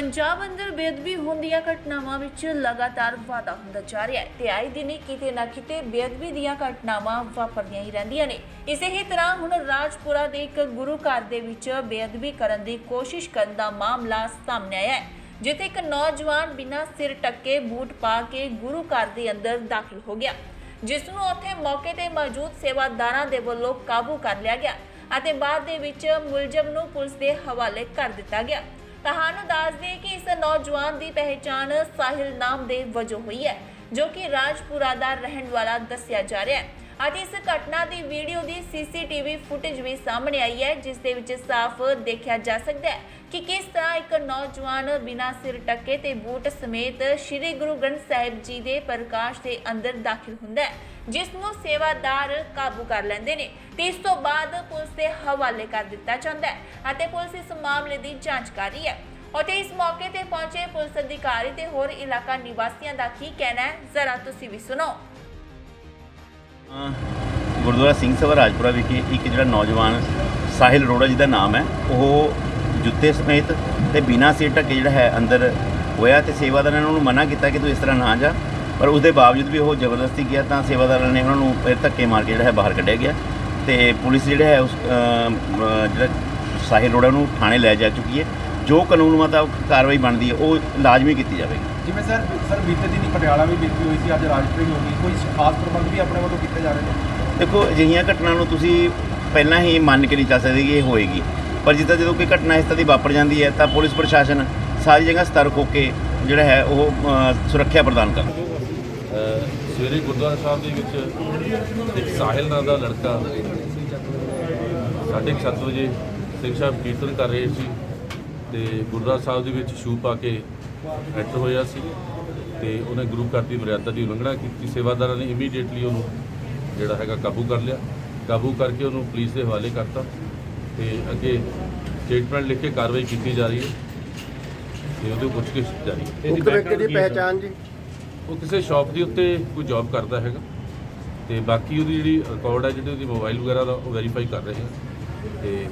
ਪੰਜਾਬ ਅੰਦਰ ਬੇਅਦਬੀ ਹੋਣ ਦੀਆਂ ਘਟਨਾਵਾਂ ਵਿੱਚ ਲਗਾਤਾਰ ਵਾਧਾ ਹੁੰਦਾ ਜਾ ਰਿਹਾ ਹੈ। ਤੇ ਆਏ ਦਿਨ ਕਿਤੇ ਨਾ ਕਿਤੇ ਬੇਅਦਬੀ ਦੀਆਂ ਘਟਨਾਵਾਂ ਵਾਪਰਦੀਆਂ ਹੀ ਰਹਿੰਦੀਆਂ ਨੇ। ਇਸੇ ਹੀ ਤਰ੍ਹਾਂ ਹੁਣ ਰਾਜਪੁਰਾ ਦੇ ਇੱਕ ਗੁਰੂ ਘਰ ਦੇ ਵਿੱਚ ਬੇਅਦਬੀ ਕਰਨ ਦੀ ਕੋਸ਼ਿਸ਼ ਕਰਨ ਦਾ ਮਾਮਲਾ ਸਾਹਮਣੇ ਆਇਆ ਹੈ, ਜਿੱਥੇ ਇੱਕ ਨੌਜਵਾਨ ਬਿਨਾਂ ਸਿਰ ਟੱਕੇ ਬੂਟ ਪਾ ਕੇ ਗੁਰੂ ਘਰ ਦੇ ਅੰਦਰ ਦਾਖਲ ਹੋ ਗਿਆ, ਜਿਸ ਨੂੰ ਉੱਥੇ ਮੌਕੇ ਤੇ ਮੌਜੂਦ ਸੇਵਾਦਾਰਾਂ ਦੇ ਵੱਲੋਂ ਕਾਬੂ ਕਰ ਲਿਆ ਗਿਆ ਅਤੇ ਬਾਅਦ ਦੇ ਵਿੱਚ ਮੁਲਜ਼ਮ ਨੂੰ ਪੁਲਿਸ ਦੇ ਹਵਾਲੇ ਕਰ ਦਿੱਤਾ ਗਿਆ। ਤੁਹਾਨੂੰ ਦੱਸ ਦਈਏ ਕਿ ਇਸ ਨੌਜਵਾਨ ਦੀ ਪਹਿਚਾਣ ਸਾਹਿਲ ਨਾਮ ਦੇ ਵਜੋਂ ਹੋਈ ਹੈ, ਜੋ ਕਿ ਰਾਜਪੁਰਾ ਦਾ ਰਹਿਣ ਵਾਲਾ ਦੱਸਿਆ ਜਾ ਰਿਹਾ ਹੈ। ਅਤੇ ਇਸ ਘਟਨਾ ਦੀ ਵੀਡੀਓ ਦੀ ਸੀਸੀਟੀਵੀ ਫੁਟੇਜ ਵੀ ਸਾਹਮਣੇ ਆਈ ਹੈ, ਜਿਸ ਦੇ ਵਿੱਚ ਸਾਫ਼ ਦੇਖਿਆ ਜਾ ਸਕਦਾ ਹੈ ਕਿ ਕਿਸ ਤਰ੍ਹਾਂ ਇੱਕ ਨੌਜਵਾਨ ਬਿਨਾਂ ਸਿਰ ਟੱਕੇ ਤੇ ਬੂਟ ਸਮੇਤ ਸ੍ਰੀ ਗੁਰੂ ਗ੍ਰੰਥ ਸਾਹਿਬ ਜੀ ਦੇ ਪ੍ਰਕਾਸ਼ ਦੇ ਅੰਦਰ ਦਾਖਲ ਹੁੰਦਾ ਹੈ, ਜਿਸ ਨੂੰ ਸੇਵਾਦਾਰ ਕਾਬੂ ਕਰ ਲੈਂਦੇ ਨੇ ਤੇ ਇਸ ਤੋਂ ਬਾਅਦ ਪੁਲਿਸ ਦੇ ਹਵਾਲੇ ਕਰ ਦਿੱਤਾ ਜਾਂਦਾ ਹੈ ਅਤੇ ਪੁਲਿਸ ਇਸ ਮਾਮਲੇ ਦੀ ਜਾਂਚ ਕਰ ਰਹੀ ਹੈ। ਅਤੇ ਇਸ ਮੌਕੇ ਤੇ ਪਹੁੰਚੇ ਪੁਲਿਸ ਅਧਿਕਾਰੀ ਤੇ ਹੋਰ ਇਲਾਕਾ ਨਿਵਾਸੀਆਂ ਦਾ ਕੀ ਕਹਿਣਾ ਹੈ, ਜ਼ਰਾ ਤੁਸੀਂ ਵੀ ਸੁਣੋ। ਗੁਰਦੁਆਰਾ ਸਿੰਘ ਸਭਾ ਰਾਜਪੁਰਾ ਵਿਖੇ ਇੱਕ ਜਿਹੜਾ ਨੌਜਵਾਨ ਸਾਹਿਲ ਅਰੋੜਾ ਜੀ ਦਾ ਨਾਮ ਹੈ, ਉਹ ਜੁੱਤੇ ਸਮੇਤ ਤੇ ਬਿਨਾਂ ਸਿਰ ਢੱਕੇ ਜਿਹੜਾ ਹੈ ਅੰਦਰ ਹੋਇਆ ਤੇ ਸੇਵਾਦਾਰਾਂ ਨੇ ਉਹਨੂੰ ਮਨਾ ਕੀਤਾ ਕਿ ਤੂੰ ਇਸ ਤਰ੍ਹਾਂ ਨਾ ਜਾ। ਪਰ ਉਸਦੇ ਬਾਵਜੂਦ ਵੀ ਉਹ ਜ਼ਬਰਦਸਤੀ ਗਿਆ ਤਾਂ ਸੇਵਾਦਾਰਾਂ ਨੇ ਉਹਨਾਂ ਨੂੰ ਫਿਰ ਧੱਕੇ ਮਾਰ ਕੇ ਜਿਹੜਾ ਹੈ ਬਾਹਰ ਕੱਢਿਆ ਗਿਆ ਤੇ ਪੁਲਿਸ ਜਿਹੜਾ ਹੈ ਉਸ ਜਿਹੜਾ ਸਾਹਿਲ ਅਰੋੜਾ ਨੂੰ ਥਾਣੇ ਲੈ ਜਾ ਚੁੱਕੀ ਹੈ। ਜੋ ਕਾਨੂੰਨ ਮੁਤਾਬਕ ਕਾਰਵਾਈ ਬਣਦੀ ਹੈ ਉਹ ਲਾਜ਼ਮੀ ਕੀਤੀ ਜਾਵੇਗੀ। ਜਿਵੇਂ ਸਰ ਸਰ ਬੀਤੇ ਦਿਨੀ ਪਟਿਆਲਾ ਵੀ ਬੀਤੀ ਹੋਈ ਸੀ ਅੱਜ ਰਾਜਪੁਰੀ ਹੋ ਗਈ। ਕੋਈ ਖਾਸ ਪ੍ਰਬੰਧ ਵੀ ਆਪਣੇ ਵੱਲੋਂ ਕੀਤੇ ਜਾ ਰਹੇ ਨੇ? ਦੇਖੋ ਅਜਿਹੀਆਂ ਘਟਨਾ ਨੂੰ ਤੁਸੀਂ ਪਹਿਲਾਂ ਹੀ ਮੰਨ ਕੇ ਨਹੀਂ ਚੱਲ ਸਕਦੇ ਕਿ ਇਹ ਹੋਏਗੀ। ਪਰ ਜਿੱਦਾਂ ਜਦੋਂ ਕੋਈ ਘਟਨਾ ਇਸ ਤਰ੍ਹਾਂ ਦੀ ਵਾਪਰ ਜਾਂਦੀ ਹੈ ਤਾਂ ਪੁਲਿਸ ਪ੍ਰਸ਼ਾਸਨ ਸਾਰੀ ਜਗ੍ਹਾ ਸਤਰਕ ਹੋ ਕੇ ਜਿਹੜਾ ਹੈ ਉਹ ਸੁਰੱਖਿਆ ਪ੍ਰਦਾਨ ਕਰਦਾ ਸਵੇਰੇ ਗੁਰਦੁਆਰਾ ਸਾਹਿਬ ਦੇ ਵਿੱਚ ਇੱਕ ਸਾਹਿਲ ਨਾਂ ਦਾ ਲੜਕਾ ਸਾਢੇ ਕੁ ਸੱਤ ਵਜੇ ਸਿੰਘ ਸਾਹਿਬ ਕੀਰਤਨ ਕਰ ਰਹੇ ਸੀ। ਤੇ ਗੁਰਦੁਆਰਾ ਸਾਹਿਬ ਦੇ ਵਿੱਚ ਸ਼ੂ ਪਾ ਕੇ ਐਂਟਰ ਹੋਇਆ ਸੀ ਤੇ ਉਹਨੇ ਗੁਰੂ ਘਰ ਦੀ ਮਰਿਆਦਾ ਦੀ ਉਲੰਘਣਾ ਕੀਤੀ। ਸੇਵਾਦਾਰਾਂ ਨੇ ਇਮੀਡੀਏਟਲੀ ਉਹਨੂੰ ਜਿਹੜਾ ਹੈਗਾ ਕਾਬੂ ਕਰ ਲਿਆ। ਕਾਬੂ ਕਰਕੇ ਉਹਨੂੰ ਪੁਲਿਸ ਦੇ ਹਵਾਲੇ ਕਰਤਾ ਤੇ ਅੱਗੇ ਸਟੇਟਮੈਂਟ ਲਿਖ ਕੇ ਕਾਰਵਾਈ ਕੀਤੀ ਜਾ ਰਹੀ ਹੈ ਤੇ ਉਹਦੇ ਪੁੱਛਗਿੱਛ ਜਾਰੀ ਹੈ। ਉਕਤ ਵਿਅਕਤੀ ਦੀ ਪਹਿਚਾਣ ਜੀ? ਉਹ ਕਿਸੇ ਸ਼ਾਪ ਦੇ ਉੱਤੇ ਕੋਈ ਜੌਬ ਕਰਦਾ ਹੈਗਾ ਤੇ ਬਾਕੀ ਉਹਦੀ ਜਿਹੜੀ ਰਿਕਾਰਡ ਹੈ ਜਿਹੜੀ ਉਹਦੀ ਮੋਬਾਈਲ ਵਗੈਰਾ ਦਾ ਉਹ ਵੈਰੀਫਾਈ ਕਰ ਰਹੇ ਹਾਂ। ਤੇ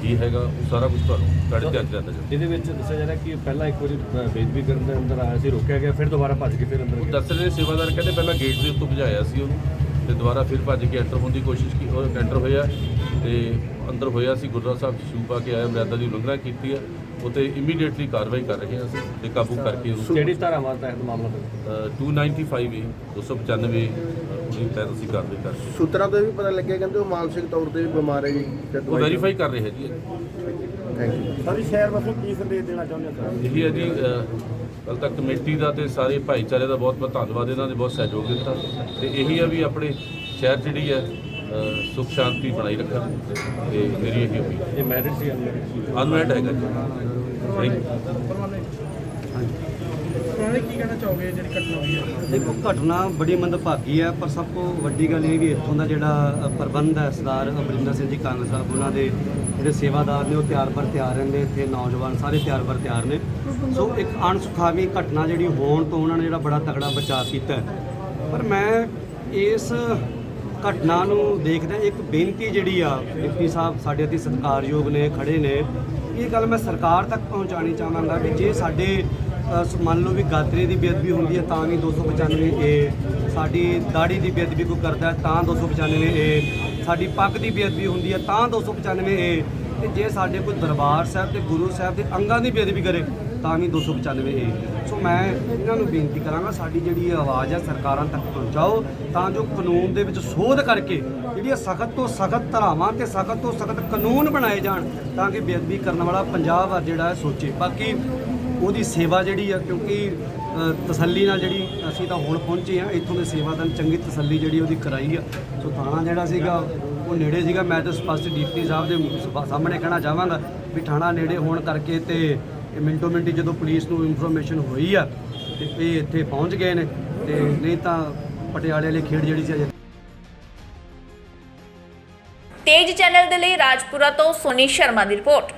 ਕੀ ਹੈਗਾ ਉਹ ਸਾਰਾ ਕੁਝ ਤੁਹਾਨੂੰ ਤੁਹਾਡੇ ਧਿਆਨ ਚ ਲਿਆਂਦਾ ਜਾਊਗਾ ਇਹਦੇ ਵਿੱਚ ਦੱਸਿਆ ਜਾ ਰਿਹਾ ਕਿ ਪਹਿਲਾਂ ਇੱਕ ਵਾਰੀ ਬੇਦਬੀ ਕਰਨ ਦੇ ਅੰਦਰ ਆਇਆ ਸੀ ਰੋਕਿਆ ਗਿਆ ਫਿਰ ਦੁਬਾਰਾ ਭੱਜ ਕੇ ਫਿਰ ਅੰਦਰ ਉਹ ਗਿਆ। ਦੱਸ ਰਹੇ ਸੇਵਾਦਾਰ ਕਹਿੰਦੇ ਪਹਿਲਾਂ ਗੇਟ ਦੇ ਉੱਤੋਂ ਭਜਾਇਆ ਸੀ ਉਹਨੂੰ ਤੇ ਦੁਬਾਰਾ ਫਿਰ ਭੱਜ ਕੇ ਐਂਟਰ ਹੋਣ ਦੀ ਕੋਸ਼ਿਸ਼ ਕੀ ਉਹ ਐਂਟਰ ਹੋਇਆ ਤੇ ਅੰਦਰ ਹੋਇਆ ਸੀ ਗੁਰਦੁਆਰਾ ਸਾਹਿਬ ਸ਼ੂ ਪਾ ਕੇ ਆਇਆ ਮਰਿਆਦਾ ਦੀ ਉਲੰਘਣਾ ਕੀਤੀ ਹੈ ਉਤੇ ਇਮੀਡੀਏਟਲੀ ਕਾਰਵਾਈ ਕਰ ਰਹੇ ਹਾਂ ਅਸੀਂ ਤੇ ਕਾਬੂ ਕਰਕੇ ਉਹਨੂੰ ਕਿਹੜੀ ਧਾਰਾਵਾਂ ਤਹਿਤ ਮਾਮਲਾ ਦਰਜ ਅ, 295 ਏ 295 ਅ, ਉਹਦੀ ਤਹਿਤ ਅਸੀਂ ਕਾਰਵਾਈ ਕਰ ਰਹੇ ਹਾਂ? ਸੂਤਰਾਂ ਤੋਂ ਇਹ ਵੀ ਪਤਾ ਲੱਗਿਆ ਕਹਿੰਦੇ ਉਹ ਮਾਨਸਿਕ ਤੌਰ ਤੇ ਵੀ ਬਿਮਾਰ ਹੈ ਜੀ ਤੇ ਉਹ ਦਵਾਈ ਵੈਰੀਫਾਈ ਕਰ ਰਹੇ ਹੈ ਜੀ ਥੈਂਕ ਯੂ ਸਾਰੀ ਸ਼ਹਿਰ ਵਾਸਤੇ ਕੀ ਸੰਦੇਸ਼ ਦੇਣਾ ਚਾਹੁੰਦੇ ਸਰ? ਇਹੀ ਹੈ ਜੀ ਕੱਲ ਤੱਕ ਕਮੇਟੀ ਦਾ ਤੇ ਸਾਰੇ ਭਾਈਚਾਰੇ ਦਾ ਬਹੁਤ ਬਹੁਤ ਧੰਨਵਾਦ ਇਹਨਾਂ ਨੇ ਬਹੁਤ ਸਹਿਯੋਗ ਦਿੱਤਾ। ਤੇ ਇਹੀ ਹੈ ਵੀ ਆਪਣੇ ਸ਼ਹਿਰ ਜਿਹੜੀ ਹੈ ਅ, ਸੁਖ ਸ਼ਾਂਤੀ ਬਣਾਈ ਰੱਖਣ ਤੇ ਮੇਰੀ ਇਹੀ ਉਮੀਦ ਹੈ। ਇਹ ਮੈਰਿਟ ਸੀ ਅਨਮੈਰਿਟ ਸੀ? ਅਨਮੈਟ ਹੈਗਾ ਜੀ। ਥੈਂਕ ਯੂ ਦੇਖੋ, ਘਟਨਾ ਬੜੀ ਮੰਦਭਾਗੀ ਹੈ, ਪਰ ਸਭ ਤੋਂ ਵੱਡੀ ਗੱਲ ਇਹ ਵੀ ਇੱਥੋਂ ਦਾ ਜਿਹੜਾ ਪ੍ਰਬੰਧ ਹੈ ਸਰਦਾਰ ਅਮਰਿੰਦਰ ਸਿੰਘ ਜੀ ਕਾਂਗਰਸ ਸਾਹਿਬ ਉਹਨਾਂ ਦੇ ਜਿਹੜੇ ਸੇਵਾਦਾਰ ਨੇ ਉਹ ਤਿਆਰ ਬਰ ਤਿਆਰ ਰਹਿੰਦੇ, ਇੱਥੇ ਨੌਜਵਾਨ ਸਾਰੇ ਤਿਆਰ ਬਰ ਤਿਆਰ ਨੇ। ਸੋ ਇੱਕ ਅਣਸੁਖਾਵੀ ਘਟਨਾ ਜਿਹੜੀ ਹੋਣ ਤੋਂ ਉਹਨਾਂ ਨੇ ਜਿਹੜਾ ਬੜਾ ਤਗੜਾ ਬਚਾਅ ਕੀਤਾ ਪਰ ਮੈਂ ਇਸ ਘਟਨਾ ਨੂੰ ਦੇਖਦਾ ਇੱਕ ਬੇਨਤੀ ਜਿਹੜੀ ਆ ਡਿਪਟੀ ਸਾਹਿਬ ਸਾਡੇ ਅਤੀ ਸਤਿਕਾਰਯੋਗ ਨੇ, ਖੜੇ ਨੇ ਇਹ ਗੱਲ ਮੈਂ ਸਰਕਾਰ ਤੱਕ ਪਹੁੰਚਾਉਣੀ ਚਾਹਾਂਗਾ ਵੀ ਜੇ ਸਾਡੇ ਮੰਨ ਲਓ ਵੀ ਗਾਤਰੇ ਦੀ ਬੇਅਦਬੀ ਹੁੰਦੀ ਹੈ, ਤਾਂ ਵੀ 295 ਏ ਸਾਡੀ ਦਾੜੀ ਦੀ ਬੇਅਦਬੀ ਕੋਈ ਕਰਦਾ ਹੈ, ਤਾਂ 295 ਏ ਸਾਡੀ ਪੱਗ ਦੀ ਬੇਅਦਬੀ ਹੁੰਦੀ ਹੈ, ਤਾਂ 295 ਏ ਤੇ ਜੇ ਸਾਡੇ ਕੋਈ ਦਰਬਾਰ ਸਾਹਿਬ ਤੇ ਗੁਰੂ ਸਾਹਿਬ ਦੇ ਅੰਗਾਂ ਦੀ ਬੇਅਦਬੀ ਕਰੇ ਤਾਂ ਵੀ 295 ਏ। ਸੋ ਮੈਂ ਇਹਨਾਂ ਨੂੰ ਬੇਨਤੀ ਕਰਾਂਗਾ, ਸਾਡੀ ਜਿਹੜੀ ਆਵਾਜ਼ ਹੈ ਸਰਕਾਰਾਂ ਤੱਕ ਪਹੁੰਚਾਓ, ਤਾਂ ਜੋ ਕਾਨੂੰਨ ਦੇ ਵਿੱਚ ਸੋਧ ਕਰਕੇ ਜਿਹੜੀਆਂ ਸਖਤ ਤੋਂ ਸਖਤ ਧਾਰਾਵਾਂ ਤੇ ਸਖਤ ਤੋਂ ਸਖਤ ਕਾਨੂੰਨ ਬਣਾਏ ਜਾਣ, ਤਾਂ ਕਿ ਬੇਅਦਬੀ ਕਰਨ ਵਾਲਾ ਪੰਜਾਬ ਆ ਜਿਹੜਾ ਸੋਚੇ। ਬਾਕੀ ਉਹਦੀ ਸੇਵਾ ਜਿਹੜੀ ਆ, ਕਿਉਂਕਿ ਤਸੱਲੀ ਨਾਲ ਜਿਹੜੀ ਅਸੀਂ ਤਾਂ ਹੁਣ ਪਹੁੰਚੇ ਆ, ਇੱਥੋਂ ਦੇ ਸੇਵਾਦਾਰ ਚੰਗੀ ਤਸੱਲੀ ਜਿਹੜੀ ਉਹਦੀ ਕਰਾਈ ਆ। ਸੋ ਥਾਣਾ ਜਿਹੜਾ ਸੀਗਾ, ਉਹ ਨੇੜੇ ਸੀਗਾ, ਮੈਂ ਤਾਂ ਸਪਸ਼ਟ ਡੀਪੀ ਸਾਹਿਬ ਦੇ ਸਾਹਮਣੇ ਕਹਿਣਾ ਚਾਹਾਂਗਾ ਵੀ ਥਾਣਾ ਨੇੜੇ ਹੋਣ ਕਰਕੇ ਤੇ ਇਹ ਮਿੰਟੋ ਮਿੰਟੀ ਜਦੋਂ ਪੁਲਿਸ ਨੂੰ ਇਨਫੋਰਮੇਸ਼ਨ ਹੋਈ ਆ, ਤੇ ਇਹ ਇੱਥੇ ਪਹੁੰਚ ਗਏ ਨੇ, ਤੇ ਨਹੀਂ ਤਾਂ ਪਟਿਆਲੇ ਵਾਲੀ ਖੇਡ ਜਿਹੜੀ ਸੀ ਅਜੇ ਤੇਜ ਚੈਨਲ ਦੇ ਲਈ ਰਾਜਪੁਰਾ ਤੋਂ ਸੋਨੀ ਸ਼ਰਮਾ ਦੀ ਰਿਪੋਰਟ।